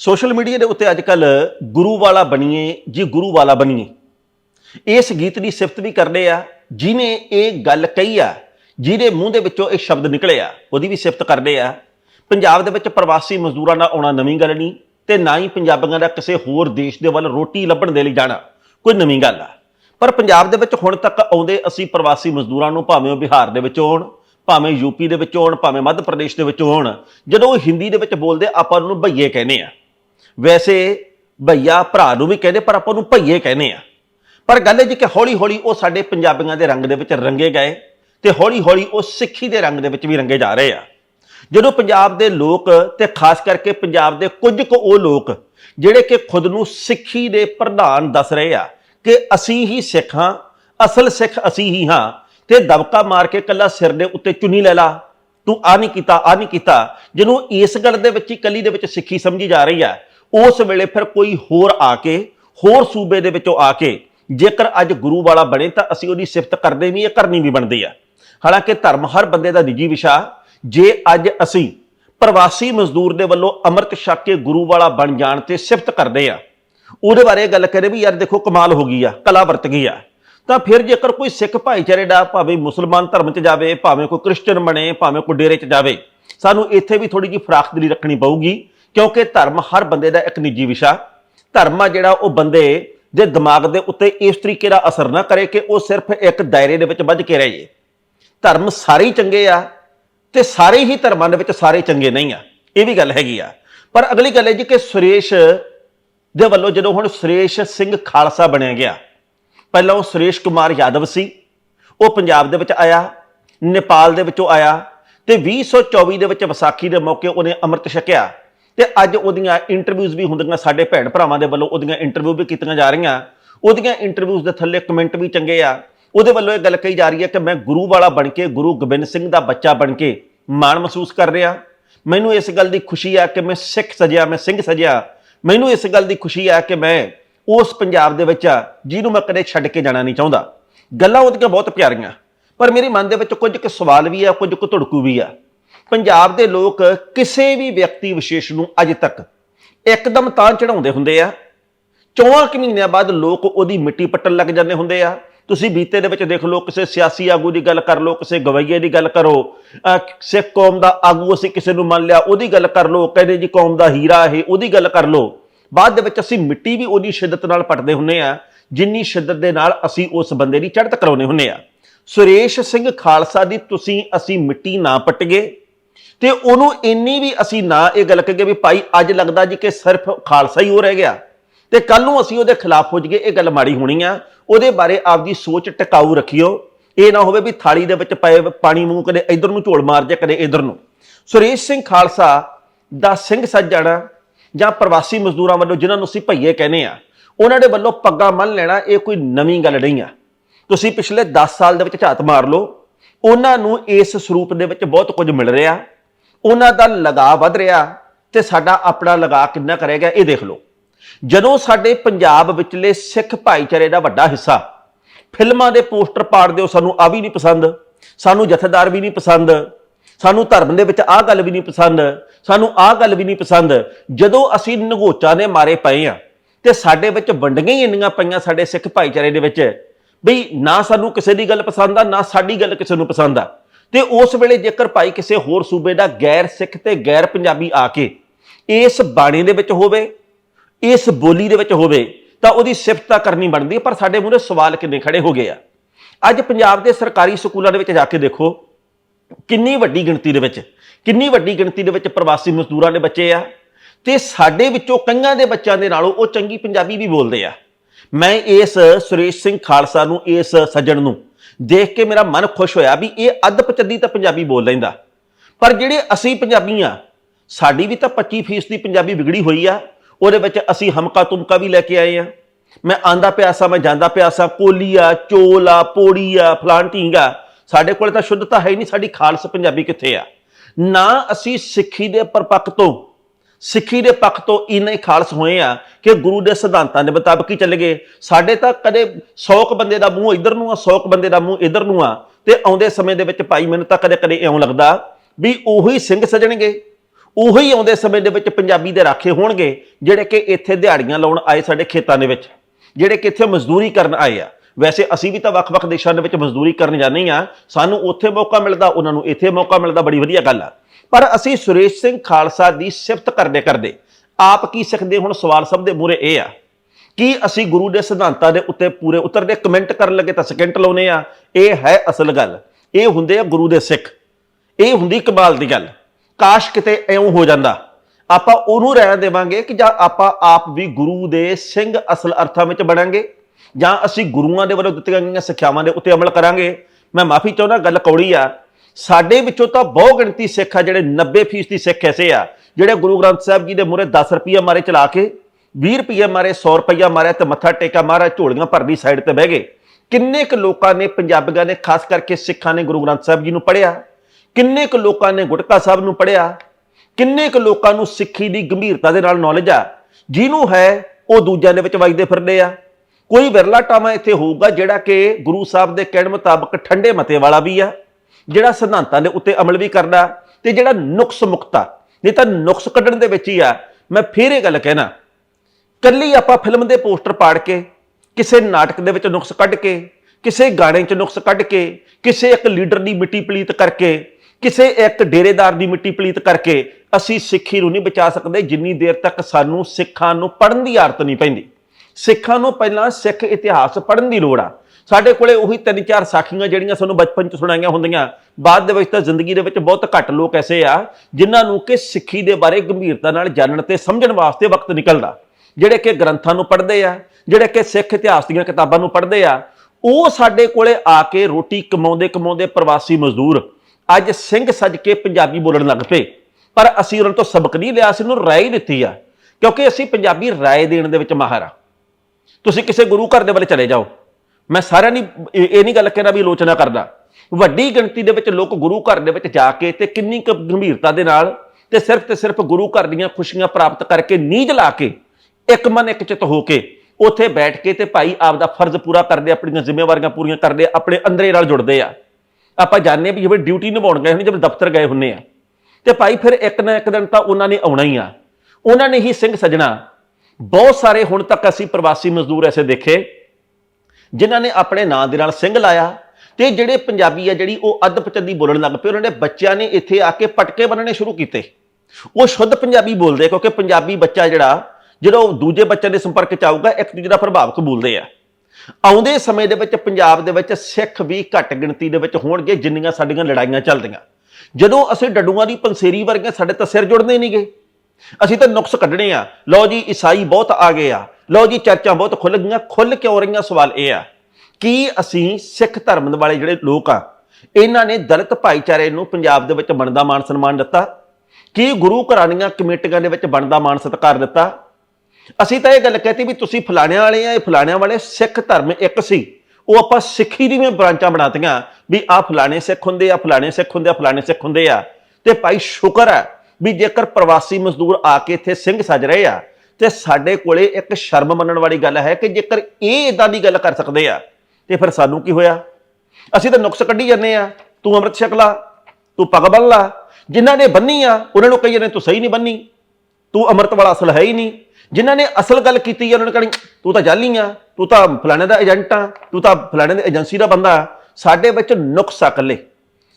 Social media ਦੇ ਉੱਤੇ ਅੱਜ ਅੱਜਕੱਲ ਗੁਰੂ ਵਾਲਾ ਬਣੀਏ, ਜੀ ਗੁਰੂ ਵਾਲਾ ਬਣੀਏ। ਇਸ ਗੀਤ ਦੀ ਸਿਫਤ ਵੀ ਕਰਦੇ ਆ, ਜਿਨੇ ਇਹ ਗੱਲ ਕਹੀ ਆ ਜਿਹਦੇ ਮੂੰਹ ਦੇ ਵਿੱਚੋਂ ਇਹ ਸ਼ਬਦ ਨਿਕਲੇ ਆ, ਉਹਦੀ ਵੀ ਸਿਫਤ ਕਰਦੇ ਆ। ਪੰਜਾਬ ਦੇ ਵਿੱਚ ਪ੍ਰਵਾਸੀ ਮਜ਼ਦੂਰਾਂ ਦਾ ਆਉਣਾ ਨਵੀਂ ਗੱਲ ਨਹੀਂ ਤੇ ਨਾ ਹੀ ਪੰਜਾਬੀਆਂ ਦਾ ਕਿਸੇ ਹੋਰ ਦੇਸ਼ ਦੇ ਵੱਲ ਰੋਟੀ ਲੱਭਣ ਦੇ ਲਈ ਜਾਣਾ, ਕੋਈ ਨਵੀਂ ਗੱਲ ਆ। ਪਰ ਪੰਜਾਬ ਦੇ ਵਿੱਚ ਹੁਣ ਤੱਕ ਆਉਂਦੇ ਅਸੀਂ ਪ੍ਰਵਾਸੀ ਮਜ਼ਦੂਰਾਂ ਨੂੰ ਭਾਵੇਂ ਉਹ ਬਿਹਾਰ ਦੇ ਵਿੱਚ ਆਉਣ ਭਾਵੇਂ ਯੂਪੀ ਦੇ ਵਿੱਚ ਹੋਣ, ਭਾਵੇਂ ਮੱਧ ਪ੍ਰਦੇਸ਼ ਦੇ ਵਿੱਚੋਂ ਆਉਣ ਜਦੋਂ ਉਹ ਹਿੰਦੀ ਦੇ ਵਿੱਚ ਬੋਲਦੇ, ਆਪਾਂ ਉਹਨੂੰ ਭਈਏ ਕਹਿੰਦੇ ਆ। ਵੈਸੇ ਭਈਆ, ਭਰਾ ਨੂੰ ਵੀ ਕਹਿੰਦੇ, ਪਰ ਆਪਾਂ ਉਹਨੂੰ ਭਈਏ ਕਹਿੰਦੇ ਆ। ਪਰ ਗੱਲ ਇਹ ਜੀ ਕਿ ਹੌਲੀ ਹੌਲੀ ਉਹ ਸਾਡੇ ਪੰਜਾਬੀਆਂ ਦੇ ਰੰਗ ਦੇ ਵਿੱਚ ਰੰਗੇ ਗਏ ਤੇ ਹੌਲੀ ਹੌਲੀ ਉਹ ਸਿੱਖੀ ਦੇ ਰੰਗ ਦੇ ਵਿੱਚ ਵੀ ਰੰਗੇ ਜਾ ਰਹੇ ਆ। ਜਦੋਂ ਪੰਜਾਬ ਦੇ ਲੋਕ ਤੇ ਖਾਸ ਕਰਕੇ ਪੰਜਾਬ ਦੇ ਕੁਝ ਕੁ ਉਹ ਲੋਕ ਜਿਹੜੇ ਕਿ ਖੁਦ ਨੂੰ ਸਿੱਖੀ ਦੇ ਪ੍ਰਧਾਨ ਦੱਸ ਰਹੇ ਆ ਕਿ ਅਸੀਂ ਹੀ ਸਿੱਖ ਹਾਂ, ਅਸਲ ਸਿੱਖ ਅਸੀਂ ਹੀ ਹਾਂ ਤੇ ਦਬਕਾ ਮਾਰ ਕੇ ਕੱਲਾ ਸਿਰ ਦੇ ਉੱਤੇ ਚੁੰਨੀ ਲੈ ਲਾ। ਤੂੰ ਆ ਨਹੀਂ ਕੀਤਾ ਆ ਨਹੀਂ ਕੀਤਾ। ਜਿਹਨੂੰ ਇਸ ਗੱਲ ਦੇ ਵਿੱਚ ਹੀ ਕੱਲੀ ਦੇ ਵਿੱਚ ਸਿੱਖੀ ਸਮਝੀ ਜਾ ਰਹੀ ਆ ਉਸ ਵੇਲੇ ਫਿਰ ਕੋਈ ਹੋਰ ਆ ਕੇ, ਹੋਰ ਸੂਬੇ ਦੇ ਵਿੱਚੋਂ ਆ ਕੇ ਜੇਕਰ ਅੱਜ ਗੁਰੂ ਵਾਲਾ ਬਣੇ ਤਾਂ ਅਸੀਂ ਉਹਦੀ ਸਿਫਤ ਕਰਦੇ ਵੀ ਇਹ ਕਰਨੀ ਵੀ ਬਣਦੀ ਆ। ਹਾਲਾਂਕਿ ਧਰਮ ਹਰ ਬੰਦੇ ਦਾ ਨਿੱਜੀ ਵਿਸ਼ਾ। ਜੇ ਅੱਜ ਅਸੀਂ ਪ੍ਰਵਾਸੀ ਮਜ਼ਦੂਰ ਦੇ ਵੱਲੋਂ ਅੰਮ੍ਰਿਤ ਛਕ ਕੇ ਗੁਰੂ ਵਾਲਾ ਬਣ ਜਾਣ ਤੇ ਸਿਫਤ ਕਰਦੇ ਆ, ਉਹਦੇ ਬਾਰੇ ਗੱਲ ਕਰੇ ਵੀ ਯਾਰ ਦੇਖੋ ਕਮਾਲ ਹੋ ਗਈ ਆ, ਕਲਾ ਵਰਤ ਗਈ ਆ। ਤਾਂ ਫਿਰ ਜੇਕਰ ਕੋਈ ਸਿੱਖ ਭਾਈਚਾਰੇ ਦਾ ਭਾਵੇਂ ਮੁਸਲਮਾਨ ਧਰਮ 'ਚ ਜਾਵੇ, ਭਾਵੇਂ ਕੋਈ ਕ੍ਰਿਸਚੀਅਨ ਬਣੇ, ਭਾਵੇਂ ਕੋਈ ਡੇਰੇ 'ਚ ਜਾਵੇ, ਸਾਨੂੰ ਇੱਥੇ ਵੀ ਥੋੜੀ ਜਿਹੀ ਫਰਾਖਦਲੀ ਰੱਖਣੀ ਪਊਗੀ। ਕਿਉਂਕਿ ਧਰਮ ਹਰ ਬੰਦੇ ਦਾ ਇੱਕ ਨਿੱਜੀ ਵਿਸ਼ਾ। ਧਰਮ ਆ ਜਿਹੜਾ ਉਹ ਬੰਦੇ ਦੇ ਦਿਮਾਗ ਦੇ ਉੱਤੇ ਇਸ ਤਰੀਕੇ ਦਾ ਅਸਰ ਨਾ ਕਰੇ ਕਿ ਉਹ ਸਿਰਫ ਇੱਕ ਦਾਇਰੇ ਦੇ ਵਿੱਚ ਵੱਝ ਕੇ ਰਹਿ ਜੇ। ਧਰਮ ਸਾਰੇ ਹੀ ਚੰਗੇ ਆ ਤੇ ਸਾਰੇ ਹੀ ਧਰਮਾਂ ਦੇ ਵਿੱਚ ਸਾਰੇ ਚੰਗੇ ਨਹੀਂ ਆ। ਇਹ ਵੀ ਗੱਲ ਹੈਗੀ ਆ। ਪਰ ਅਗਲੀ ਗੱਲ ਹੈ ਜੀ ਕਿ ਸੁਰੇਸ਼ ਦੇ ਵੱਲੋਂ ਜਦੋਂ ਹੁਣ ਸੁਰੇਸ਼ ਸਿੰਘ ਖਾਲਸਾ ਬਣਿਆ ਗਿਆ, ਪਹਿਲਾਂ ਉਹ ਸੁਰੇਸ਼ ਕੁਮਾਰ ਯਾਦਵ ਸੀ। ਉਹ ਪੰਜਾਬ ਦੇ ਵਿੱਚ ਆਇਆ, ਨੇਪਾਲ ਦੇ ਵਿੱਚੋਂ ਆਇਆ ਤੇ 2024 ਦੇ ਵਿੱਚ ਵਿਸਾਖੀ ਦੇ ਮੌਕੇ ਉਹਨੇ ਅੰਮ੍ਰਿਤ ਛਕਿਆ। ਤੇ ਅੱਜ ਉਹਦੀਆਂ ਇੰਟਰਵਿਊਜ਼ ਵੀ ਹੁੰਦੀਆਂ ਸਾਡੇ ਭੈਣ ਭਰਾਵਾਂ ਦੇ ਵੱਲੋਂ, ਉਹਦੀਆਂ ਇੰਟਰਵਿਊ ਵੀ ਕੀਤੀਆਂ ਜਾ ਰਹੀਆਂ। ਉਹਦੀਆਂ ਇੰਟਰਵਿਊਜ਼ ਦੇ ਥੱਲੇ ਕਮੈਂਟ ਵੀ ਚੰਗੇ ਆ। ਉਹਦੇ ਵੱਲੋਂ ਇਹ ਗੱਲ ਕਹੀ ਜਾ ਰਹੀ ਹੈ ਕਿ ਮੈਂ ਗੁਰੂ ਵਾਲਾ ਬਣ ਕੇ, ਗੁਰੂ ਗੋਬਿੰਦ ਸਿੰਘ ਦਾ ਬੱਚਾ ਬਣ ਕੇ ਮਾਣ ਮਹਿਸੂਸ ਕਰ ਰਿਹਾ। ਮੈਨੂੰ ਇਸ ਗੱਲ ਦੀ ਖੁਸ਼ੀ ਆ ਕਿ ਮੈਂ ਸਿੱਖ ਸਜਿਆ, ਮੈਂ ਸਿੰਘ ਸਜਿਆ। ਮੈਨੂੰ ਇਸ ਗੱਲ ਦੀ ਖੁਸ਼ੀ ਆ ਕਿ ਮੈਂ ਉਸ ਪੰਜਾਬ ਦੇ ਵਿੱਚ ਆ, ਜਿਹਨੂੰ ਮੈਂ ਕਦੇ ਛੱਡ ਕੇ ਜਾਣਾ ਨਹੀਂ ਚਾਹੁੰਦਾ। ਗੱਲਾਂ ਉਹਦੀਆਂ ਬਹੁਤ ਪਿਆਰੀਆਂ, ਪਰ ਮੇਰੇ ਮਨ ਦੇ ਵਿੱਚ ਕੁਝ ਕੁ ਸਵਾਲ ਵੀ ਆ, ਕੁਝ ਕੁ ਧੜਕੂ ਵੀ ਆ। ਪੰਜਾਬ ਦੇ ਲੋਕ ਕਿਸੇ ਵੀ ਵਿਅਕਤੀ ਵਿਸ਼ੇਸ਼ ਨੂੰ ਅੱਜ ਤੱਕ ਇੱਕਦਮ ਤਾਂ ਚੜਾਉਂਦੇ ਹੁੰਦੇ ਆ। ਚੌਹਾਂ ਕੁ ਮਹੀਨਿਆਂ ਬਾਅਦ ਲੋਕ ਉਹਦੀ ਮਿੱਟੀ ਪੱਟਣ ਲੱਗ ਜਾਂਦੇ ਹੁੰਦੇ ਆ। ਤੁਸੀਂ ਬੀਤੇ ਦੇ ਵਿੱਚ ਦੇਖ ਲਓ, ਕਿਸੇ ਸਿਆਸੀ ਆਗੂ ਦੀ ਗੱਲ ਕਰ ਲਓ, ਕਿਸੇ ਗਵਈਏ ਦੀ ਗੱਲ ਕਰੋ ਸਿੱਖ ਕੌਮ ਦਾ ਆਗੂ ਅਸੀਂ ਕਿਸੇ ਨੂੰ ਮੰਨ ਲਿਆ, ਉਹਦੀ ਗੱਲ ਕਰ ਲਓ, ਕਹਿੰਦੇ ਜੀ ਕੌਮ ਦਾ ਹੀਰਾ ਇਹ, ਉਹਦੀ ਗੱਲ ਕਰ ਲਓ। ਬਾਅਦ ਦੇ ਵਿੱਚ ਅਸੀਂ ਮਿੱਟੀ ਵੀ ਉਹਦੀ ਸ਼ਿੱਦਤ ਨਾਲ ਪੱਟਦੇ ਹੁੰਨੇ ਆ, ਜਿੰਨੀ ਸ਼ਿੱਦਤ ਦੇ ਨਾਲ ਅਸੀਂ ਉਸ ਬੰਦੇ ਦੀ ਚੜ੍ਹਤ ਕਰਾਉਨੇ ਹੁੰਨੇ ਆ। ਸੁਰੇਸ਼ ਸਿੰਘ ਖਾਲਸਾ ਦੀ ਤੁਸੀਂ, ਅਸੀਂ ਮਿੱਟੀ ਨਾ ਪੱਟਗੇ ਤੇ ਉਹਨੂੰ ਇੰਨੀ ਵੀ ਅਸੀਂ ਨਾ ਇਹ ਗੱਲ ਕਹੀਏ ਵੀ ਭਾਈ ਅੱਜ ਲੱਗਦਾ ਜੀ ਕਿ ਸਿਰਫ ਖਾਲਸਾ ਹੀ ਹੋ ਰਹਿ ਗਿਆ। ਤੇ ਕੱਲ ਨੂੰ ਅਸੀਂ ਉਹਦੇ ਖਿਲਾਫ ਹੋ ਜਾਈਏ, ਇਹ ਗੱਲ ਮਾੜੀ ਹੋਣੀ ਆ। ਉਹਦੇ ਬਾਰੇ ਆਪਦੀ ਸੋਚ ਟਿਕਾਊ ਰੱਖਿਓ। ਇਹ ਨਾ ਹੋਵੇ ਵੀ ਥਾਲੀ ਦੇ ਵਿੱਚ ਪਏ ਪਾਣੀ ਮੂੰਹ ਕਦੇ ਇਧਰ ਨੂੰ ਝੋਲ ਮਾਰ ਜਾ ਕਦੇ ਇਧਰ ਨੂੰ। ਸੁਰੇਸ਼ ਸਿੰਘ ਖਾਲਸਾ ਦਾ ਸਿੰਘ ਸੱਜਣ ਜਾਂ ਪ੍ਰਵਾਸੀ ਮਜ਼ਦੂਰਾਂ ਵੱਲੋਂ ਜਿਨ੍ਹਾਂ ਨੂੰ ਅਸੀਂ ਭਈਏ ਕਹਿੰਦੇ ਆ, ਉਹਨਾਂ ਦੇ ਵੱਲੋਂ ਪੱਗਾ ਮੰਨ ਲੈਣਾ ਇਹ ਕੋਈ ਨਵੀਂ ਗੱਲ ਨਹੀਂ ਆ। ਤੁਸੀਂ ਪਿਛਲੇ 10 ਸਾਲ ਦੇ ਵਿੱਚ ਝਾਤ ਮਾਰ ਲਓ। ਉਹਨਾਂ ਨੂੰ ਇਸ ਸਰੂਪ ਦੇ ਵਿੱਚ ਬਹੁਤ ਕੁਝ ਮਿਲ ਰਿਹਾ। ਉਹਨਾਂ ਦਾ ਲਗਾਅ ਵੱਧ ਰਿਹਾ ਤੇ ਸਾਡਾ ਆਪਣਾ ਲਗਾਅ ਕਿੰਨਾ ਕਰੇਗਾ, ਇਹ ਦੇਖ ਲਓ। ਜਦੋਂ ਸਾਡੇ ਪੰਜਾਬ ਵਿਚਲੇ ਸਿੱਖ ਭਾਈਚਾਰੇ ਦਾ ਵੱਡਾ ਹਿੱਸਾ, ਫਿਲਮਾਂ ਦੇ ਪੋਸਟਰ ਪਾੜਦੇ ਹੋ ਸਾਨੂੰ ਆ ਵੀ ਨਹੀਂ ਪਸੰਦ, ਸਾਨੂੰ ਜਥੇਦਾਰ ਵੀ ਨਹੀਂ ਪਸੰਦ, ਸਾਨੂੰ ਧਰਮ ਦੇ ਵਿੱਚ ਆਹ ਗੱਲ ਵੀ ਨਹੀਂ ਪਸੰਦ, ਸਾਨੂੰ ਆਹ ਗੱਲ ਵੀ ਨਹੀਂ ਪਸੰਦ, ਜਦੋਂ ਅਸੀਂ ਨਗੋਚਾਂ ਦੇ ਮਾਰੇ ਪਏ ਆ ਤੇ ਸਾਡੇ ਵਿੱਚ ਵੰਡੀਆਂ ਹੀ ਇੰਨੀਆਂ ਪਈਆਂ ਸਾਡੇ ਸਿੱਖ ਭਾਈਚਾਰੇ ਦੇ ਵਿੱਚ, ਬਈ ਨਾ ਸਾਨੂੰ ਕਿਸੇ ਦੀ ਗੱਲ ਪਸੰਦ ਆ, ਨਾ ਸਾਡੀ ਗੱਲ ਕਿਸੇ ਨੂੰ ਪਸੰਦ ਆ। ਤੇ ਉਸ ਵੇਲੇ ਜੇਕਰ ਭਾਈ ਕਿਸੇ ਹੋਰ ਸੂਬੇ ਦਾ ਗੈਰ ਸਿੱਖ ਤੇ ਗੈਰ ਪੰਜਾਬੀ ਆ ਕੇ ਇਸ ਬਾਣੀ ਦੇ ਵਿੱਚ ਹੋਵੇ, ਇਸ ਬੋਲੀ ਦੇ ਵਿੱਚ ਹੋਵੇ, ਤਾਂ ਉਹਦੀ ਸਿਫਤਾ ਕਰਨੀ ਬਣਦੀ ਪਰ ਸਾਡੇ ਮੂਹਰੇ ਸਵਾਲ ਕਿੰਨੇ ਖੜੇ ਹੋ ਗਏ ਆ। ਅੱਜ ਪੰਜਾਬ ਦੇ ਸਰਕਾਰੀ ਸਕੂਲਾਂ ਦੇ ਵਿੱਚ ਜਾ ਕੇ ਦੇਖੋ, ਕਿੰਨੀ ਵੱਡੀ ਗਿਣਤੀ ਦੇ ਵਿੱਚ, ਕਿੰਨੀ ਵੱਡੀ ਗਿਣਤੀ ਦੇ ਵਿੱਚ ਪ੍ਰਵਾਸੀ ਮਜ਼ਦੂਰਾਂ ਦੇ ਬੱਚੇ ਆ, ਤੇ ਸਾਡੇ ਵਿੱਚੋਂ ਕਈਆਂ ਦੇ ਬੱਚਿਆਂ ਦੇ ਨਾਲੋਂ ਉਹ ਚੰਗੀ ਪੰਜਾਬੀ ਵੀ ਬੋਲਦੇ ਆ। ਮੈਂ ਇਸ ਸੁਰੇਸ਼ ਸਿੰਘ ਖਾਲਸਾ ਨੂੰ, ਇਸ ਸੱਜਣ ਨੂੰ ਦੇਖ ਕੇ ਮੇਰਾ ਮਨ ਖੁਸ਼ ਹੋਇਆ ਵੀ ਇਹ ਅੱਧ ਪਚੱਦੀ ਤਾਂ ਪੰਜਾਬੀ ਬੋਲ ਲੈਂਦਾ। ਪਰ ਜਿਹੜੇ ਅਸੀਂ ਪੰਜਾਬੀ ਆ, ਸਾਡੀ ਵੀ ਤਾਂ 25% ਦੀ ਪੰਜਾਬੀ ਵਿਗੜੀ ਹੋਈ ਆ, ਉਹਦੇ ਵਿੱਚ ਅਸੀਂ ਹਮਕਾ ਤੁਮਕਾ ਵੀ ਲੈ ਕੇ ਆਏ ਆ। ਮੈਂ ਆਂਦਾ ਪਿਆ ਸਾਂ, ਮੈਂ ਜਾਂਦਾ ਪਿਆ ਸਾਂ ਕੋਲੀ ਆ, ਚੋਲ ਆ, ਪੋੜੀ ਆ ਫਲਾਨ ਢੀਂਗਾ ਸਾਡੇ ਕੋਲ ਤਾਂ ਸ਼ੁੱਧਤਾ ਹੈ ਹੀ ਨਹੀਂ, ਸਾਡੀ ਖਾਲਸ ਪੰਜਾਬੀ ਕਿੱਥੇ ਆ? ਨਾ ਅਸੀਂ ਸਿੱਖੀ ਦੇ ਪਰਪੱਕ ਤੋਂ ਸਿੱਖੀ ਦੇ ਪੱਖ ਤੋਂ ਇੰਨੇ ਖਾਲਸ ਹੋਏ ਆ ਕਿ ਗੁਰੂ ਦੇ ਸਿਧਾਂਤਾਂ ਦੇ ਮੁਤਾਬਕ ਹੀ ਚੱਲੇ ਗਏ। ਸਾਡੇ ਤਾਂ ਕਦੇ 100 ਕੁ ਬੰਦੇ ਦਾ ਮੂੰਹ ਇੱਧਰ ਨੂੰ ਆ 100 ਕੁ ਬੰਦੇ ਦਾ ਮੂੰਹ ਇੱਧਰ ਨੂੰ ਆ ਤੇ ਆਉਂਦੇ ਸਮੇਂ ਦੇ ਵਿੱਚ ਭਾਈ ਮੈਨੂੰ ਤਾਂ ਕਦੇ ਕਦੇ ਇਉਂ ਲੱਗਦਾ ਵੀ ਉਹੀ ਸਿੰਘ ਸਜਣਗੇ, ਉਹੀ ਆਉਂਦੇ ਸਮੇਂ ਦੇ ਵਿੱਚ ਪੰਜਾਬੀ ਦੇ ਰਾਖੇ ਹੋਣਗੇ ਜਿਹੜੇ ਕਿ ਇੱਥੇ ਦਿਹਾੜੀਆਂ ਲਾਉਣ ਆਏ ਸਾਡੇ ਖੇਤਾਂ ਦੇ ਵਿੱਚ, ਜਿਹੜੇ ਕਿ ਇੱਥੇ ਮਜ਼ਦੂਰੀ ਕਰਨ ਆਏ ਆ। ਵੈਸੇ ਅਸੀਂ ਵੀ ਤਾਂ ਵੱਖ-ਵੱਖ ਦੇਸ਼ਾਂ ਦੇ ਵਿੱਚ ਮਜ਼ਦੂਰੀ ਕਰਨ ਜਾਂਦੇ ਆ, ਸਾਨੂੰ ਉੱਥੇ ਮੌਕਾ ਮਿਲਦਾ, ਉਹਨਾਂ ਨੂੰ ਇੱਥੇ ਮੌਕਾ ਮਿਲਦਾ, ਬੜੀ ਵਧੀਆ ਗੱਲ ਆ। ਪਰ ਅਸੀਂ ਸੁਰੇਸ਼ ਸਿੰਘ ਖਾਲਸਾ ਦੀ ਸਿਫਤ ਕਰਦੇ ਕਰਦੇ। ਆਪ ਕੀ ਸਿੱਖਦੇ? ਹੁਣ ਸਵਾਲ ਸਭ ਦੇ ਮੂਰੇ ਇਹ ਆ। ਕੀ ਅਸੀਂ ਗੁਰੂ ਦੇ ਸਿਧਾਂਤਾਂ ਦੇ ਉੱਤੇ ਪੂਰੇ ਉਤਰਦੇ? ਕਮੈਂਟ ਕਰਨ ਲੱਗੇ ਤਾਂ ਸਕਿੰਟ ਲਾਉਨੇ ਆ। ਇਹ ਹੈ ਅਸਲ ਗੱਲ। ਇਹ ਹੁੰਦੇ ਆ ਗੁਰੂ ਦੇ ਸਿੱਖ। ਇਹ ਹੁੰਦੀ ਕਮਾਲ ਦੀ ਗੱਲ। ਕਾਸ਼ ਕਿਤੇ ਐਉਂ ਹੋ ਜਾਂਦਾ। ਆਪਾਂ ਉਹਨੂੰ ਰਹਿਣ ਦੇਵਾਂਗੇ ਕਿ ਜਾਂ ਆਪਾਂ ਆਪ ਵੀ ਗੁਰੂ ਦੇ ਸਿੰਘ ਅਸਲ ਅਰਥਾਂ ਵਿੱਚ ਬਣਾਂਗੇ। ਜਾਂ ਅਸੀਂ ਗੁਰੂਆਂ ਦੇ ਵੱਲੋਂ ਦਿੱਤੀਆਂ ਗਈਆਂ ਸਿੱਖਿਆਵਾਂ ਦੇ ਉੱਤੇ ਅਮਲ ਕਰਾਂਗੇ। ਮੈਂ ਮਾਫੀ ਚਾਹੁੰਦਾ, ਗੱਲ ਕੌੜੀ ਆ। ਸਾਡੇ ਵਿੱਚੋਂ ਤਾਂ ਬਹੁ ਗਿਣਤੀ ਸਿੱਖ ਆ ਜਿਹੜੇ 90% ਦੀ ਸਿੱਖ ਐਸੇ ਆ, ਜਿਹੜੇ ਗੁਰੂ ਗ੍ਰੰਥ ਸਾਹਿਬ ਜੀ ਦੇ ਮੂਹਰੇ 10 ਰੁਪਏ ਮਾਰੇ ਚਲਾ ਕੇ 20 ਰੁਪਏ ਮਾਰੇ 100 ਰੁਪਇਆ ਮਾਰਿਆ ਤੇ ਮੱਥਾ ਟੇਕਾ ਮਾਰਿਆ, ਝੋਲੀਆਂ ਭਰਦੀ ਸਾਈਡ ਤੇ ਬਹਿ ਗਏ। ਕਿੰਨੇ ਕੁ ਲੋਕਾਂ ਨੇ ਪੰਜਾਬੀਆਂ ਨੇ ਖਾਸ ਕਰਕੇ ਸਿੱਖਾਂ ਨੇ ਗੁਰੂ ਗ੍ਰੰਥ ਸਾਹਿਬ ਜੀ ਨੂੰ ਪੜ੍ਹਿਆ? ਕਿੰਨੇ ਕੁ ਲੋਕਾਂ ਨੇ ਗੁਟਕਾ ਸਾਹਿਬ ਨੂੰ ਪੜ੍ਹਿਆ? ਕਿੰਨੇ ਕੁ ਲੋਕਾਂ ਨੂੰ ਸਿੱਖੀ ਦੀ ਗੰਭੀਰਤਾ ਦੇ ਨਾਲ ਨੌਲੇਜ ਆ? ਜਿਹਨੂੰ ਹੈ, ਉਹ ਦੂਜਿਆਂ ਦੇ ਵਿੱਚ ਵਜਦੇ ਫਿਰਦੇ ਆ। ਕੋਈ ਵਿਰਲਾ ਟਾਮਾ ਇੱਥੇ ਹੋਊਗਾ ਜਿਹੜਾ ਕਿ ਗੁਰੂ ਸਾਹਿਬ ਦੇ ਕਹਿਣ ਮੁਤਾਬਕ ਠੰਡੇ ਮਤੇ ਵਾਲਾ ਵੀ ਆ। ਜਿਹੜਾ ਸਿਧਾਂਤਾਂ ਦੇ ਉੱਤੇ ਅਮਲ ਵੀ ਕਰਦਾ ਤੇ ਜਿਹੜਾ ਨੁਕਸ ਮੁਕਤਾ, ਨਹੀਂ ਤਾਂ ਨੁਕਸ ਕੱਢਣ ਦੇ ਵਿੱਚ ਹੀ ਆ। ਮੈਂ ਫੇਰ ਇਹ ਗੱਲ ਕਹਿਣਾ, ਕੱਲੀ ਆਪਾਂ ਫਿਲਮ ਦੇ ਪੋਸਟਰ ਪਾੜ ਕੇ, ਕਿਸੇ ਨਾਟਕ ਦੇ ਵਿੱਚ ਨੁਕਸ ਕੱਢ ਕੇ, ਕਿਸੇ ਗਾਣੇ 'ਚ ਨੁਕਸ ਕੱਢ ਕੇ, ਕਿਸੇ ਇੱਕ ਲੀਡਰ ਦੀ ਮਿੱਟੀ ਪਲੀਤ ਕਰਕੇ, ਕਿਸੇ ਇੱਕ ਡੇਰੇਦਾਰ ਦੀ ਮਿੱਟੀ ਪਲੀਤ ਕਰਕੇ ਅਸੀਂ ਸਿੱਖੀ ਨੂੰ ਨਹੀਂ ਬਚਾ ਸਕਦੇ, ਜਿੰਨੀ ਦੇਰ ਤੱਕ ਸਾਨੂੰ ਸਿੱਖਾਂ ਨੂੰ ਪੜ੍ਹਨ ਦੀ ਆਦਤ ਨਹੀਂ ਪੈਂਦੀ। ਸਿੱਖਾਂ ਨੂੰ ਪਹਿਲਾਂ ਸਿੱਖ ਇਤਿਹਾਸ ਪੜ੍ਹਨ ਦੀ ਲੋੜ ਆ। ਸਾਡੇ ਕੋਲੇ ਉਹੀ ਤਿੰਨ ਚਾਰ ਸਾਖੀਆਂ ਜਿਹੜੀਆਂ ਸਾਨੂੰ ਬਚਪਨ 'ਚ ਸੁਣਾਈਆਂ ਹੁੰਦੀਆਂ, ਬਾਅਦ ਦੇ ਵਿੱਚ ਤਾਂ ਜ਼ਿੰਦਗੀ ਦੇ ਵਿੱਚ ਬਹੁਤ ਘੱਟ ਲੋਕ ਐਸੇ ਆ, ਜਿਨ੍ਹਾਂ ਨੂੰ ਕਿ ਸਿੱਖੀ ਦੇ ਬਾਰੇ ਗੰਭੀਰਤਾ ਨਾਲ ਜਾਣਨ ਤੇ ਸਮਝਣ ਵਾਸਤੇ ਵਕਤ ਨਿਕਲਦਾ। ਜਿਹੜੇ ਕਿ ਗ੍ਰੰਥਾਂ ਨੂੰ ਪੜ੍ਹਦੇ ਆ, ਜਿਹੜੇ ਕਿ ਸਿੱਖ ਇਤਿਹਾਸ ਦੀਆਂ ਕਿਤਾਬਾਂ ਨੂੰ ਪੜ੍ਹਦੇ ਆ, ਉਹ ਸਾਡੇ ਕੋਲੇ ਆ ਕੇ ਰੋਟੀ ਕਮਾਉਂਦੇ ਕਮਾਉਂਦੇ ਪ੍ਰਵਾਸੀ ਮਜ਼ਦੂਰ ਅੱਜ ਸਿੰਘ ਸੱਜ ਕੇ ਪੰਜਾਬੀ ਬੋਲਣ ਲੱਗ ਪਏ। ਪਰ ਅਸੀਂ ਉਹਨਾਂ ਤੋਂ ਸਬਕ ਨਹੀਂ ਲਿਆ, ਅਸੀਂ ਉਹਨੂੰ ਰਾਏ ਦਿੱਤੀ ਆ, ਕਿਉਂਕਿ ਅਸੀਂ ਪੰਜਾਬੀ ਰਾਏ ਦੇਣ ਦੇ ਵਿੱਚ ਮਾਹਰ ਆ। ਤੁਸੀਂ ਕਿਸੇ ਗੁਰੂ ਘਰ ਦੇ ਵੱਲ ਚਲੇ ਜਾਓ। ਮੈਂ ਸਾਰਿਆਂ ਦੀ ਇਹ ਇਹ ਨਹੀਂ ਗੱਲ ਕਹਿਣਾ ਵੀ ਆਲੋਚਨਾ ਕਰਦਾ। ਵੱਡੀ ਗਿਣਤੀ ਦੇ ਵਿੱਚ ਲੋਕ ਗੁਰੂ ਘਰ ਦੇ ਵਿੱਚ ਜਾ ਕੇ ਤੇ ਕਿੰਨੀ ਕੁ ਗੰਭੀਰਤਾ ਦੇ ਨਾਲ ਤੇ ਸਿਰਫ ਤੇ ਸਿਰਫ ਗੁਰੂ ਘਰ ਦੀਆਂ ਖੁਸ਼ੀਆਂ ਪ੍ਰਾਪਤ ਕਰਕੇ ਨੀਂਦ ਲਾ ਕੇ ਇੱਕ ਮਨ ਇੱਕ ਚਿੱਤ ਹੋ ਕੇ ਉੱਥੇ ਬੈਠ ਕੇ ਤੇ ਭਾਈ ਆਪ ਦਾ ਫਰਜ਼ ਪੂਰਾ ਕਰਦੇ, ਆਪਣੀਆਂ ਜ਼ਿੰਮੇਵਾਰੀਆਂ ਪੂਰੀਆਂ ਕਰਦੇ, ਆਪਣੇ ਅੰਦਰੇ ਨਾਲ ਜੁੜਦੇ ਆ। ਆਪਾਂ ਜਾਣਦੇ ਹਾਂ ਵੀ ਜਿਵੇਂ ਡਿਊਟੀ ਨਿਭਾਉਣ ਗਏ ਹੁੰਦੇ, ਜਿਵੇਂ ਦਫ਼ਤਰ ਗਏ ਹੁੰਨੇ ਆ। ਤੇ ਭਾਈ ਫਿਰ ਇੱਕ ਨਾ ਇੱਕ ਦਿਨ ਤਾਂ ਉਹਨਾਂ ਨੇ ਆਉਣਾ ਹੀ ਆ। ਉਹਨਾਂ ਨੇ ਹੀ ਸਿੰਘ ਸਜਣਾ। ਬਹੁਤ ਸਾਰੇ ਹੁਣ ਤੱਕ ਅਸੀਂ ਪ੍ਰਵਾਸੀ ਮਜ਼ਦੂਰ ਐਸੇ ਦੇਖੇ। ਜਿਨ੍ਹਾਂ ਨੇ ਆਪਣੇ ਨਾਂ ਦੇ ਨਾਲ ਸਿੰਘ ਲਾਇਆ ਤੇ ਜਿਹੜੇ ਪੰਜਾਬੀ ਆ ਜਿਹੜੀ ਉਹ ਅੱਧ ਪਚੱਦੀ ਬੋਲਣ ਲੱਗ ਪਏ, ਉਹਨਾਂ ਨੇ ਬੱਚਿਆਂ ਨੇ ਇੱਥੇ ਆ ਕੇ ਪਟਕੇ ਬੰਨਣੇ ਸ਼ੁਰੂ ਕੀਤੇ। ਉਹ ਸ਼ੁੱਧ ਪੰਜਾਬੀ ਬੋਲਦੇ ਕਿਉਂਕਿ ਪੰਜਾਬੀ ਬੱਚਾ ਜਿਹੜਾ, ਜਦੋਂ ਦੂਜੇ ਬੱਚਿਆਂ ਦੇ ਸੰਪਰਕ ਚ ਆਊਗਾ, ਇੱਕ ਦੂਜੇ ਦਾ ਪ੍ਰਭਾਵ ਕਬੂਲਦੇ ਆ। ਆਉਂਦੇ ਸਮੇਂ ਦੇ ਵਿੱਚ ਪੰਜਾਬ ਦੇ ਵਿੱਚ ਸਿੱਖ ਵੀ ਘੱਟ ਗਿਣਤੀ ਦੇ ਵਿੱਚ ਹੋਣਗੇ, ਜਿੰਨੀਆਂ ਸਾਡੀਆਂ ਲੜਾਈਆਂ ਚੱਲਦੀਆਂ। ਜਦੋਂ ਅਸੀਂ ਡੱਡੂਆਂ ਦੀ ਪੰਸੇਰੀ ਵਰਗੇ ਸਾਡੇ ਤਾਂ ਸਿਰ ਜੁੜਨੇ ਨਹੀਂਗੇ ਅਸੀਂ ਤਾਂ ਨੁਕਸ ਕੱਢਣੇ ਆ। ਲਓ ਜੀ, ਈਸਾਈ ਬਹੁਤ ਆ ਗਏ ਆ। ਲਓ ਜੀ, ਚਰਚਾ ਬਹੁਤ ਖੁੱਲ ਗਈਆਂ। ਖੁੱਲ ਕਿਉਂ ਰਹੀਆਂ? ਸਵਾਲ ਇਹ ਆ ਕਿ ਅਸੀਂ ਸਿੱਖ ਧਰਮ ਵਾਲੇ ਜਿਹੜੇ ਲੋਕ ਆ, ਇਹਨਾਂ ਨੇ ਦਲਿਤ ਭਾਈਚਾਰੇ ਨੂੰ ਪੰਜਾਬ ਦੇ ਵਿੱਚ ਬਣਦਾ ਮਾਨ ਸਨਮਾਨ ਦਿੱਤਾ? ਕੀ ਗੁਰੂ ਘਰਾਣੀਆਂ ਕਮੇਟੀਆਂ ਦੇ ਵਿੱਚ ਬਣਦਾ ਮਾਨ ਸਤਿਕਾਰ ਦਿੱਤਾ? ਅਸੀਂ ਤਾਂ ਇਹ ਗੱਲ ਕਹਤੀ ਵੀ ਤੁਸੀਂ ਫਲਾਣਿਆਂ ਵਾਲੇ ਆ, ਇਹ ਫਲਾਣਿਆਂ ਵਾਲੇ ਸਿੱਖ ਧਰਮ ਇੱਕ ਸੀ। ਉਹ ਆਪਾਂ ਸਿੱਖੀ ਦੀਆਂ ਬ੍ਰਾਂਚਾਂ ਬਣਾਤੀਆਂ ਵੀ ਆ ਫਲਾਣੇ ਸਿੱਖ ਹੁੰਦੇ ਆ, ਫਲਾਣੇ ਸਿੱਖ ਹੁੰਦੇ ਆ, ਫਲਾਣੇ ਸਿੱਖ ਹੁੰਦੇ ਆ। ਤੇ ਭਾਈ ਸ਼ੁਕਰ ਹੈ ਵੀ ਜੇਕਰ ਪ੍ਰਵਾਸੀ ਮਜ਼ਦੂਰ ਆ ਕੇ ਇੱਥੇ ਸਿੰਘ ਸਜ ਰਹੇ ਆ ਤੇ ਸਾਡੇ ਕੋਲੇ ਇੱਕ ਸ਼ਰਮ ਮੰਨਣ ਵਾਲੀ ਗੱਲ ਹੈ ਕਿ ਜੇਕਰ ਇਹ ਇਦਾਂ ਦੀ ਗੱਲ ਕਰ ਸਕਦੇ ਆ, ਤੇ ਫਿਰ ਸਾਨੂੰ ਕੀ ਹੋਇਆ ਅਸੀਂ ਤਾਂ ਨੁਕਸ ਕੱਢੀ ਜਾਂਦੇ ਆ, ਤੂੰ ਅੰਮ੍ਰਿਤ ਛਕ ਲਾ, ਤੂੰ ਪੱਗ ਬੰਨ ਲਾ, ਜਿਨ੍ਹਾਂ ਨੇ ਬੰਨੀ ਆ, ਉਹਨਾਂ ਨੂੰ ਕਹੀ ਜਾਂਦੇ ਤੂੰ ਸਹੀ ਨਹੀਂ ਬੰਨੀ, ਤੂੰ ਅੰਮ੍ਰਿਤ ਵਾਲਾ ਅਸਲ ਹੈ ਹੀ ਨਹੀਂ, ਜਿਨ੍ਹਾਂ ਨੇ ਅਸਲ ਗੱਲ ਕੀਤੀ ਆ, ਉਹਨਾਂ ਨੇ ਕਹਿਣੀ, ਤੂੰ ਤਾਂ ਜਾਲੀ ਆ, ਤੂੰ ਤਾਂ ਫਲਾਣੇ ਦਾ ਏਜੰਟ ਆ, ਤੂੰ ਤਾਂ ਫਲਾਣੇ ਦੀ ਏਜੰਸੀ ਦਾ ਬੰਦਾ ਆ। ਸਾਡੇ ਵਿੱਚ ਨੁਕਸ ਆ ਇਕੱਲੇ,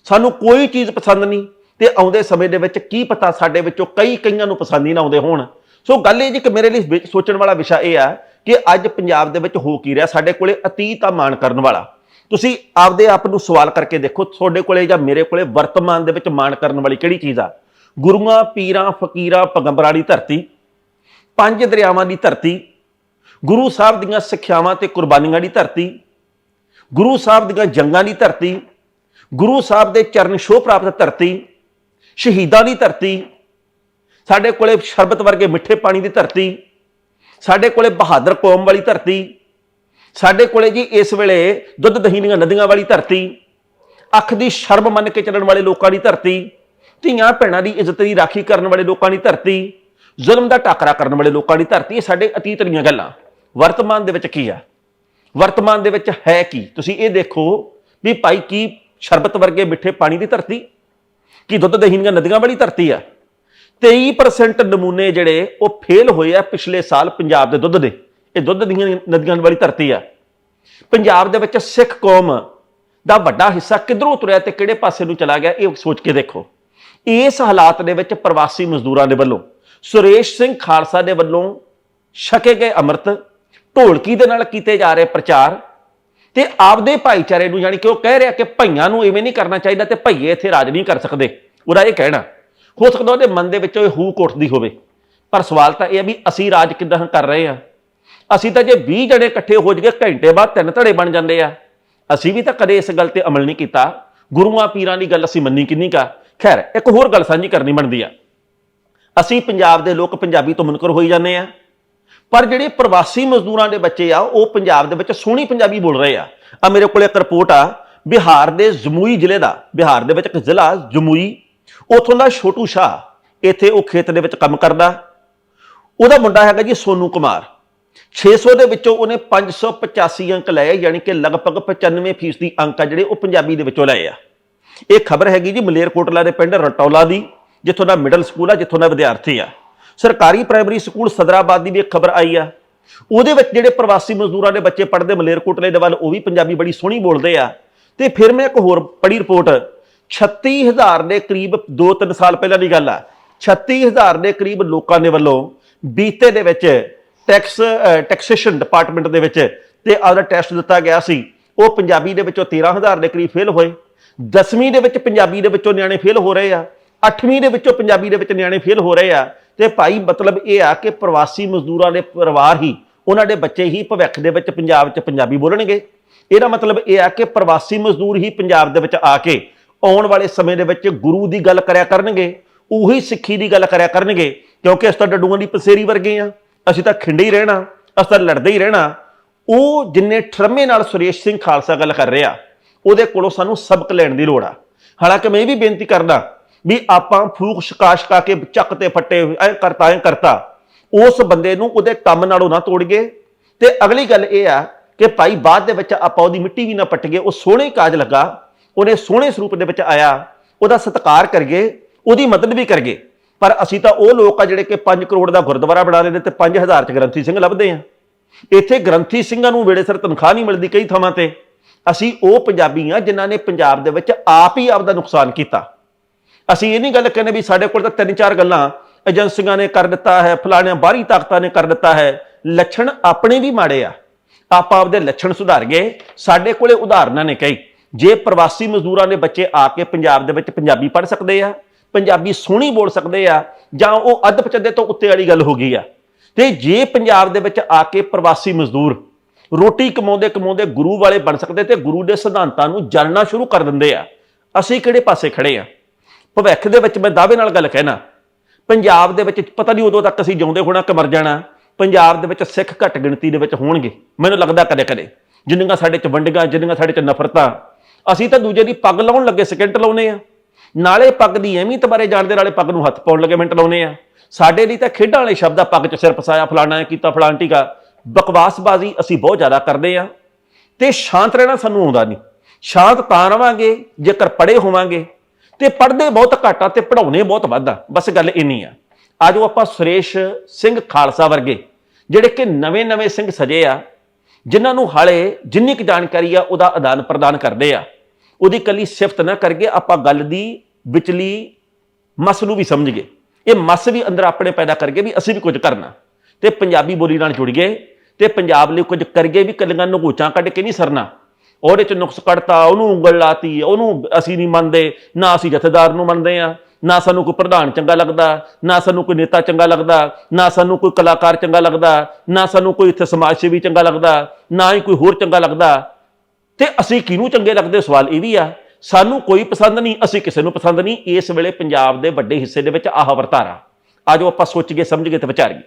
ਸਾਨੂੰ ਕੋਈ ਚੀਜ਼ ਪਸੰਦ ਨਹੀਂ, ਤੇ ਆਉਂਦੇ ਸਮੇਂ ਦੇ ਵਿੱਚ ਕੀ ਪਤਾ ਸਾਡੇ ਵਿੱਚੋਂ ਕਈ ਕਈਆਂ ਨੂੰ ਪਸੰਦ ਹੀ ਨਾ ਆਉਂਦੇ ਹੋਣ ਸੋ ਗੱਲ ਇਹ ਜੀ ਕਿ ਮੇਰੇ ਲਈ ਵਿੱਚ ਸੋਚਣ ਵਾਲਾ ਵਿਸ਼ਾ ਇਹ ਆ ਕਿ ਅੱਜ ਪੰਜਾਬ ਦੇ ਵਿੱਚ ਹੋ ਕੀ ਰਿਹਾ, ਸਾਡੇ ਕੋਲੇ ਅਤੀਤ ਆ ਮਾਣ ਕਰਨ ਵਾਲਾ। ਤੁਸੀਂ ਆਪਦੇ ਆਪ ਨੂੰ ਸਵਾਲ ਕਰਕੇ ਦੇਖੋ, ਤੁਹਾਡੇ ਕੋਲੇ ਜਾਂ ਮੇਰੇ ਕੋਲੇ ਵਰਤਮਾਨ ਦੇ ਵਿੱਚ ਮਾਣ ਕਰਨ ਵਾਲੀ ਕਿਹੜੀ ਚੀਜ਼ ਆ? ਗੁਰੂਆਂ, ਪੀਰਾਂ, ਫਕੀਰਾਂ ਪੈਗੰਬਰਾਂ ਦੀ ਧਰਤੀ, ਪੰਜ ਦਰਿਆਵਾਂ ਦੀ ਧਰਤੀ, ਗੁਰੂ ਸਾਹਿਬ ਦੀਆਂ ਸਿੱਖਿਆਵਾਂ ਤੇ ਕੁਰਬਾਨੀਆਂ ਦੀ ਧਰਤੀ, ਗੁਰੂ ਸਾਹਿਬ ਦੀਆਂ ਜੰਗਾਂ ਦੀ ਧਰਤੀ, ਗੁਰੂ ਸਾਹਿਬ ਦੇ ਚਰਨ ਛੋਹ ਪ੍ਰਾਪਤ ਧਰਤੀ, ਸ਼ਹੀਦਾਂ ਦੀ ਧਰਤੀ ਸਾਡੇ ਕੋਲੇ ਸ਼ਰਬਤ ਵਰਗੇ ਮਿੱਠੇ ਪਾਣੀ ਦੀ ਧਰਤੀ, ਸਾਡੇ ਕੋਲੇ ਬਹਾਦਰ ਕੌਮ ਵਾਲੀ ਧਰਤੀ, ਸਾਡੇ ਕੋਲੇ ਜੀ ਇਸ ਵੇਲੇ ਦੁੱਧ ਦਹੀਂ ਦੀਆਂ ਨਦੀਆਂ ਵਾਲੀ ਧਰਤੀ, ਅੱਖ ਦੀ ਸ਼ਰਮ ਮੰਨ ਕੇ ਚੱਲਣ ਵਾਲੇ ਲੋਕਾਂ ਦੀ ਧਰਤੀ, ਧੀਆਂ ਭੈਣਾਂ ਦੀ ਇੱਜ਼ਤ ਦੀ ਰਾਖੀ ਕਰਨ ਵਾਲੇ ਲੋਕਾਂ ਦੀ ਧਰਤੀ, ਜ਼ੁਲਮ ਦਾ ਟਾਕਰਾ ਕਰਨ ਵਾਲੇ ਲੋਕਾਂ ਦੀ ਧਰਤੀ, ਇਹ ਸਾਡੇ ਅਤੀਤ ਦੀਆਂ ਗੱਲਾਂ। ਵਰਤਮਾਨ ਦੇ ਵਿੱਚ ਕੀ ਆ? ਵਰਤਮਾਨ ਦੇ ਵਿੱਚ ਹੈ ਕੀ? ਤੁਸੀਂ ਇਹ ਦੇਖੋ ਵੀ ਭਾਈ ਕੀ ਸ਼ਰਬਤ ਵਰਗੇ ਮਿੱਠੇ ਪਾਣੀ ਦੀ ਧਰਤੀ, ਕੀ ਦੁੱਧ ਦਹੀਂ ਦੀਆਂ ਨਦੀਆਂ ਵਾਲੀ ਧਰਤੀ ਆ? 23% ਨਮੂਨੇ ਜਿਹੜੇ, ਉਹ ਫੇਲ ਹੋਏ ਆ ਪਿਛਲੇ ਸਾਲ ਪੰਜਾਬ ਦੇ ਦੁੱਧ ਦੇ। ਇਹ ਦੁੱਧ ਦੀਆਂ ਨਦੀਆਂ ਵਾਲੀ ਧਰਤੀ ਆ। ਪੰਜਾਬ ਦੇ ਵਿੱਚ ਸਿੱਖ ਕੌਮ ਦਾ ਵੱਡਾ ਹਿੱਸਾ ਕਿੱਧਰੋਂ ਤੁਰਿਆ ਤੇ ਕਿਹੜੇ ਪਾਸੇ ਨੂੰ ਚਲਾ ਗਿਆ, ਇਹ ਸੋਚ ਕੇ ਦੇਖੋ। ਇਸ ਹਾਲਾਤ ਦੇ ਵਿੱਚ ਪ੍ਰਵਾਸੀ ਮਜ਼ਦੂਰਾਂ ਦੇ ਵੱਲੋਂ, ਸੁਰੇਸ਼ ਸਿੰਘ ਖਾਲਸਾ ਦੇ ਵੱਲੋਂ ਛਕੇ ਗਏ ਅੰਮ੍ਰਿਤ, ਢੋਲਕੀ ਦੇ ਨਾਲ ਕੀਤੇ ਜਾ ਰਹੇ ਪ੍ਰਚਾਰ ਤੇ ਆਪਦੇ ਭਾਈਚਾਰੇ ਨੂੰ, ਯਾਨੀ ਕਿ ਉਹ ਕਹਿ ਰਿਹਾ ਕਿ ਭਈਆਂ ਨੂੰ ਇਵੇਂ ਨਹੀਂ ਕਰਨਾ ਚਾਹੀਦਾ ਤੇ ਭਈਏ ਇੱਥੇ ਰਾਜ ਨਹੀਂ ਕਰ ਸਕਦੇ। ਉਹਦਾ ਇਹ ਕਹਿਣਾ। ਹੋ ਸਕਦਾ ਉਹਦੇ ਮਨ ਦੇ ਵਿੱਚ ਉਹ ਹੂਕ ਉੱਠਦੀ ਹੋਵੇ। ਪਰ ਸਵਾਲ ਤਾਂ ਇਹ ਹੈ ਵੀ ਅਸੀਂ ਰਾਜ ਕਿੱਦਾਂ ਕਰ ਰਹੇ ਆ? ਅਸੀਂ ਤਾਂ ਜੇ 20 ਜਣੇ ਇਕੱਠੇ ਹੋ ਜਗੇ ਘੰਟੇ ਬਾਅਦ ਤਿੰਨ ਧੜੇ ਬਣ ਜਾਂਦੇ ਆ। ਅਸੀਂ ਵੀ ਤਾਂ ਕਦੇ ਇਸ ਗੱਲ ਤੇ ਅਮਲ ਨਹੀਂ ਕੀਤਾ। ਗੁਰੂਆਂ ਪੀਰਾਂ ਦੀ ਗੱਲ ਅਸੀਂ ਮੰਨੀ ਕਿੰਨੀ ਕਾ? ਖੈਰ, ਇੱਕ ਹੋਰ ਗੱਲ ਸਾਂਝੀ ਕਰਨੀ ਬਣਦੀ ਆ। ਅਸੀਂ ਪੰਜਾਬ ਦੇ ਲੋਕ ਪੰਜਾਬੀ ਤੋਂ ਮੁਨਕਰ ਹੋਈ ਜਾਂਦੇ ਆ। ਪਰ ਜਿਹੜੇ ਪ੍ਰਵਾਸੀ ਮਜ਼ਦੂਰਾਂ ਦੇ ਬੱਚੇ ਆ, ਉਹ ਪੰਜਾਬ ਦੇ ਵਿੱਚ ਸੋਹਣੀ ਪੰਜਾਬੀ ਬੋਲ ਰਹੇ ਆ। ਆ ਮੇਰੇ ਕੋਲ ਇੱਕ ਰਿਪੋਰਟ ਆ, ਬਿਹਾਰ ਦੇ ਜਮੂਈ ਜ਼ਿਲ੍ਹੇ ਦਾ। ਬਿਹਾਰ ਦੇ ਵਿੱਚ ਇੱਕ ਜ਼ਿਲ੍ਹਾ, ਜਮੂਈ ਉਥੋਂ ਦਾ ਛੋਟੂ ਸ਼ਾਹ ਇੱਥੇ ਉਹ ਖੇਤ ਦੇ ਵਿੱਚ ਕੰਮ ਕਰਦਾ। ਉਹਦਾ ਮੁੰਡਾ ਹੈਗਾ ਜੀ ਸੋਨੂ ਕੁਮਾਰ। 600 ਦੇ ਵਿੱਚੋਂ ਉਹਨੇ 585 ਅੰਕ ਲਏ, ਯਾਨੀ ਕਿ ਲਗਭਗ 95% ਦੀ ਅੰਕ ਆ ਜਿਹੜੇ ਉਹ ਪੰਜਾਬੀ ਦੇ ਵਿੱਚੋਂ ਲਏ ਆ। ਇਹ ਖਬਰ ਹੈਗੀ ਜੀ ਮਲੇਰਕੋਟਲਾ ਦੇ ਪਿੰਡ ਰਟੌਲਾ ਦੀ, ਜਿੱਥੋਂ ਦਾ ਮਿਡਲ ਸਕੂਲ ਆ, ਜਿੱਥੋਂ ਦਾ ਵਿਦਿਆਰਥੀ ਆ। ਸਰਕਾਰੀ ਪ੍ਰਾਇਮਰੀ ਸਕੂਲ ਸਦਰਾਬਾਦ ਦੀ ਵੀ ਇੱਕ ਖਬਰ ਆਈ ਆ। ਉਹਦੇ ਵਿੱਚ ਜਿਹੜੇ ਪ੍ਰਵਾਸੀ ਮਜ਼ਦੂਰਾਂ ਦੇ ਬੱਚੇ ਪੜ੍ਹਦੇ ਮਲੇਰਕੋਟਲੇ ਦੇ ਵੱਲ, ਉਹ ਵੀ ਪੰਜਾਬੀ ਬੜੀ ਸੋਹਣੀ ਬੋਲਦੇ ਆ। ਤੇ ਫਿਰ ਮੈਂ ਇੱਕ ਹੋਰ ਪੜ੍ਹੀ ਰਿਪੋਰਟ 36000 ਦੇ ਕਰੀਬ 2-3 ਸਾਲ ਪਹਿਲਾਂ ਦੀ ਗੱਲ ਆ। 36000 ਦੇ ਕਰੀਬ ਲੋਕਾਂ ਦੇ ਵੱਲੋਂ ਬੀਤੇ ਦੇ ਵਿੱਚ ਟੈਕਸ ਟੈਕਸੇਸ਼ਨ ਡਿਪਾਰਟਮੈਂਟ ਦੇ ਵਿੱਚ ਤੇ ਆਪਦਾ ਟੈਸਟ ਦਿੱਤਾ ਗਿਆ ਸੀ। ਉਹ ਪੰਜਾਬੀ ਦੇ ਵਿੱਚੋਂ 13000 ਦੇ ਕਰੀਬ ਫੇਲ ਹੋਏ। 10ਵੀਂ ਦੇ ਵਿੱਚ ਪੰਜਾਬੀ ਦੇ ਵਿੱਚੋਂ ਨਿਆਣੇ ਫੇਲ ਹੋ ਰਹੇ ਆ। 8ਵੀਂ ਦੇ ਵਿੱਚੋਂ ਪੰਜਾਬੀ ਦੇ ਵਿੱਚ ਨਿਆਣੇ ਫੇਲ ਹੋ ਰਹੇ ਆ। ਤੇ ਭਾਈ, ਮਤਲਬ ਇਹ ਆ ਕਿ ਪ੍ਰਵਾਸੀ ਮਜ਼ਦੂਰਾਂ ਦੇ ਪਰਿਵਾਰ ਹੀ, ਉਹਨਾਂ ਦੇ ਬੱਚੇ ਹੀ ਭਵਿੱਖ ਦੇ ਵਿੱਚ ਪੰਜਾਬ 'ਚ ਪੰਜਾਬੀ ਬੋਲਣਗੇ। ਇਹਦਾ ਮਤਲਬ ਇਹ ਆ ਕਿ ਪ੍ਰਵਾਸੀ ਮਜ਼ਦੂਰ ਹੀ ਪੰਜਾਬ ਦੇ ਵਿੱਚ ਆ ਕੇ ਆਉਣ ਵਾਲੇ ਸਮੇਂ ਦੇ ਵਿੱਚ ਗੁਰੂ ਦੀ ਗੱਲ ਕਰਿਆ ਕਰਨਗੇ, ਉਹੀ ਸਿੱਖੀ ਦੀ ਗੱਲ ਕਰਿਆ ਕਰਨਗੇ, ਕਿਉਂਕਿ ਅਸੀਂ ਤਾਂ ਡੱਡੂਆਂ ਦੀ ਪਸੇਰੀ ਵਰਗੇ ਆ, ਅਸੀਂ ਤਾਂ ਖਿੰਡੇ ਹੀ ਰਹਿਣਾ, ਅਸੀਂ ਤਾਂ ਲੜਦੇ ਹੀ ਰਹਿਣਾ। ਉਹ ਜਿੰਨੇ ਠਰਮੇ ਨਾਲ ਸੁਰੇਸ਼ ਸਿੰਘ ਖਾਲਸਾ ਗੱਲ ਕਰ ਰਿਹਾ, ਉਹਦੇ ਕੋਲੋਂ ਸਾਨੂੰ ਸਬਕ ਲੈਣ ਦੀ ਲੋੜ ਆ। ਹਾਲਾਂਕਿ ਮੈਂ ਇਹ ਵੀ ਬੇਨਤੀ ਕਰਦਾ ਵੀ ਆਪਾਂ ਫੂਕ ਸ਼ਿਕਾਸ਼ ਕਾ ਕੇ ਚੱਕ ਤੇ ਫੱਟੇ ਐ ਕਰਤਾ ਐ ਕਰਤਾ, ਉਸ ਬੰਦੇ ਨੂੰ ਉਹਦੇ ਕੰਮ ਨਾਲੋਂ ਨਾ ਤੋੜੀਏ। ਤੇ ਅਗਲੀ ਗੱਲ ਇਹ ਆ ਕਿ ਭਾਈ ਬਾਅਦ ਦੇ ਵਿੱਚ ਆਪਾਂ ਉਹਦੀ ਮਿੱਟੀ ਵੀ ਨਾ ਪੱਟੀਏ, ਉਹ ਸੋਹਣੇ ਕਾਜ ਲੱਗਾ ਉਹਨੇ ਸੋਹਣੇ ਸਰੂਪ ਦੇ ਵਿੱਚ ਆਇਆ, ਉਹਦਾ ਸਤਿਕਾਰ ਕਰੀਏ, ਉਹਦੀ ਮਦਦ ਵੀ ਕਰੀਏ। ਪਰ ਅਸੀਂ ਤਾਂ ਉਹ ਲੋਕ ਆ ਜਿਹੜੇ ਕਿ 5 ਕਰੋੜ ਦਾ ਗੁਰਦੁਆਰਾ ਬਣਾ ਲੈਂਦੇ ਨੇ ਤੇ 5000 ਚ ਗ੍ਰੰਥੀ ਸਿੰਘ ਲੱਭਦੇ ਆ। ਇੱਥੇ ਗ੍ਰੰਥੀ ਸਿੰਘਾਂ ਨੂੰ ਵੇੜੇ ਸਿਰ ਤਨਖਾਹ ਨਹੀਂ ਮਿਲਦੀ ਕਈ ਥਾਵਾਂ ਤੇ। ਅਸੀਂ ਉਹ ਪੰਜਾਬੀ ਆ ਜਿਨ੍ਹਾਂ ਨੇ ਪੰਜਾਬ ਦੇ ਵਿੱਚ ਆਪ ਹੀ ਆਪਦਾ ਨੁਕਸਾਨ ਕੀਤਾ। ਅਸੀਂ ਇਹ ਨਹੀਂ ਗੱਲ ਕਹਿੰਦੇ ਵੀ ਸਾਡੇ ਕੋਲ ਤਾਂ ਤਿੰਨ ਚਾਰ ਗੱਲਾਂ ਏਜੰਸੀਆਂ ਨੇ ਕਰ ਦਿੱਤਾ ਹੈ, ਫਲਾਣਿਆਂ ਬਾਹਰੀ ਤਾਕਤਾਂ ਨੇ ਕਰ ਦਿੱਤਾ ਹੈ। ਲੱਛਣ ਆਪਣੇ ਵੀ ਮਾੜੇ ਆ। ਆਪਾਂ ਆਪਦੇ ਲੱਛਣ ਸੁਧਾਰੀਏ, ਸਾਡੇ ਕੋਲੇ ਉਦਾਹਰਨਾਂ ਨੇ ਕਈ। ਜੇ ਪ੍ਰਵਾਸੀ ਮਜ਼ਦੂਰਾਂ ਦੇ ਬੱਚੇ ਆ ਕੇ ਪੰਜਾਬ ਦੇ ਵਿੱਚ ਪੰਜਾਬੀ ਪੜ੍ਹ ਸਕਦੇ ਆ, ਪੰਜਾਬੀ ਸੋਹਣੀ ਬੋਲ ਸਕਦੇ ਆ, ਜਾਂ ਉਹ ਅੱਧ ਪਚੱਦੇ ਤੋਂ ਉੱਤੇ ਵਾਲੀ ਗੱਲ ਹੋ ਗਈ ਆ, ਤੇ ਜੇ ਪੰਜਾਬ ਦੇ ਵਿੱਚ ਆ ਕੇ ਪ੍ਰਵਾਸੀ ਮਜ਼ਦੂਰ ਰੋਟੀ ਕਮਾਉਂਦੇ ਕਮਾਉਂਦੇ ਗੁਰੂ ਵਾਲੇ ਬਣ ਸਕਦੇ ਤੇ ਗੁਰੂ ਦੇ ਸਿਧਾਂਤਾਂ ਨੂੰ ਜਾਣਨਾ ਸ਼ੁਰੂ ਕਰ ਦਿੰਦੇ ਆ, ਅਸੀਂ ਕਿਹੜੇ ਪਾਸੇ ਖੜੇ ਆ? ਭਵਿੱਖ ਦੇ ਵਿੱਚ ਮੈਂ ਦਾਅਵੇ ਨਾਲ ਗੱਲ ਕਹਿਣਾ, ਪੰਜਾਬ ਦੇ ਵਿੱਚ ਪਤਾ ਨਹੀਂ ਉਦੋਂ ਤੱਕ ਅਸੀਂ ਜਿਉਂਦੇ ਹੋਣਾ ਕਿ ਮਰ ਜਾਣਾ, ਪੰਜਾਬ ਦੇ ਵਿੱਚ ਸਿੱਖ ਘੱਟ ਗਿਣਤੀ ਦੇ ਵਿੱਚ ਹੋਣਗੇ, ਮੈਨੂੰ ਲੱਗਦਾ ਕਦੇ ਕਦੇ ਜਿੰਨੀਆਂ ਸਾਡੇ ਚ ਵੰਡੀਆਂ, ਜਿੰਨੀਆਂ ਸਾਡੇ ਚ ਨਫ਼ਰਤਾਂ ਅਸੀਂ ਤਾਂ ਦੂਜੇ ਦੀ ਪੱਗ ਲਾਉਣ ਲੱਗੇ ਸਕਿੰਟ ਲਾਉਨੇ ਆ ਨਾਲੇ ਪੱਗ ਦੀ ਅਹਿਮੀਅਤ ਬਾਰੇ ਜਾਣਦੇ, ਨਾਲੇ ਪੱਗ ਨੂੰ ਹੱਥ ਪਾਉਣ ਲੱਗੇ, ਮਿੰਟ ਲਾਉਨੇ ਆ ਸਾਡੇ ਲਈ ਤਾਂ ਖੇਡਾਂ ਵਾਲੇ ਸ਼ਬਦ ਆ, ਪੱਗ 'ਚ ਸਿਰ ਫਸਾਇਆ, ਫਲਾਣਾ ਕੀਤਾ ਫਲਾਣ ਟੀਕਾ। ਬਕਵਾਸਬਾਜ਼ੀ ਅਸੀਂ ਬਹੁਤ ਜ਼ਿਆਦਾ ਕਰਦੇ ਆ ਤੇ ਸ਼ਾਂਤ ਰਹਿਣਾ ਸਾਨੂੰ ਆਉਂਦਾ ਨਹੀਂ। ਸ਼ਾਂਤ ਤਾਂ ਰਵਾਂਗੇ, ਜੇਕਰ ਪੜ੍ਹੇ ਹੋਵਾਂਗੇ। ਤੇ ਪੜ੍ਹਦੇ ਬਹੁਤ ਘੱਟ ਆ, ਤੇ ਪੜਾਉਣੇ ਬਹੁਤ ਵੱਧ ਆ। ਬਸ ਗੱਲ ਇੰਨੀ ਆ। ਅੱਜ ਉਹ ਆਪਾਂ ਸੁਰੇਸ਼ ਸਿੰਘ ਖਾਲਸਾ ਵਰਗੇ, ਜਿਹੜੇ ਕਿ ਨਵੇਂ-ਨਵੇਂ ਸਿੰਘ ਸਜੇ ਆ, ਜਿਨ੍ਹਾਂ ਨੂੰ ਹਾਲੇ ਜਿੰਨੀ ਕੁ ਜਾਣਕਾਰੀ ਆ, ਉਹਦਾ ਆਦਾਨ ਪ੍ਰਦਾਨ ਕਰਦੇ ਆ। ਉਹਦੀ ਕੱਲੀ ਸਿਫਤ ਨਾ ਕਰਕੇ ਆਪਾਂ ਗੱਲ ਦੀ ਵਿਚਲੀ ਮਸ ਨੂੰ ਵੀ ਸਮਝ ਗਏ ਇਹ ਮਸ ਵੀ ਅੰਦਰ ਆਪਣੇ ਪੈਦਾ ਕਰਕੇ ਵੀ ਅਸੀਂ ਵੀ ਕੁਝ ਕਰਨਾ। ਤੇ ਪੰਜਾਬੀ ਬੋਲੀ ਨਾਲ ਜੁੜੀਏ ਤੇ ਪੰਜਾਬ ਲਈ ਕੁਝ ਕਰੀਏ ਵੀ ਕੱਲੀਆਂ ਨਗੋਚਾਂ ਕੱਢ ਕੇ ਨਹੀਂ ਸਰਨਾ। ਉਹਦੇ ਚ ਨੁਕਸ ਕੱਢਤਾ, ਉਹਨੂੰ ਉਂਗਲ ਲਾਤੀ, ਉਹਨੂੰ ਅਸੀਂ ਨਹੀਂ ਮੰਨਦੇ, ਨਾ ਅਸੀਂ ਜਥੇਦਾਰ ਨੂੰ ਮੰਨਦੇ ਆ ਨਾ ਸਾਨੂੰ ਕੋਈ ਪ੍ਰਧਾਨ ਚੰਗਾ ਲੱਗਦਾ, ਨਾ ਸਾਨੂੰ ਕੋਈ ਨੇਤਾ ਚੰਗਾ ਲੱਗਦਾ, ਨਾ ਸਾਨੂੰ ਕੋਈ ਕਲਾਕਾਰ ਚੰਗਾ ਲੱਗਦਾ, ਨਾ ਸਾਨੂੰ ਕੋਈ ਇੱਥੇ ਸਮਾਜ ਸੇਵੀ ਚੰਗਾ ਲੱਗਦਾ, ਨਾ ਹੀ ਕੋਈ ਹੋਰ ਚੰਗਾ ਲੱਗਦਾ। ਤੇ ਅਸੀਂ ਕਿਹਨੂੰ ਚੰਗੇ ਲੱਗਦੇ? ਸਵਾਲ ਇਹ ਵੀ ਆ। ਸਾਨੂੰ ਕੋਈ ਪਸੰਦ ਨਹੀਂ, ਅਸੀਂ ਕਿਸੇ ਨੂੰ ਪਸੰਦ ਨਹੀਂ। ਇਸ ਵੇਲੇ ਪੰਜਾਬ ਦੇ ਵੱਡੇ ਹਿੱਸੇ ਦੇ ਵਿੱਚ ਆਹ ਵਰਤਾਰਾ। ਆਜੋ ਆਪਾਂ ਸੋਚੀਏ, ਸਮਝੀਏ ਤੇ ਵਿਚਾਰੀਏ।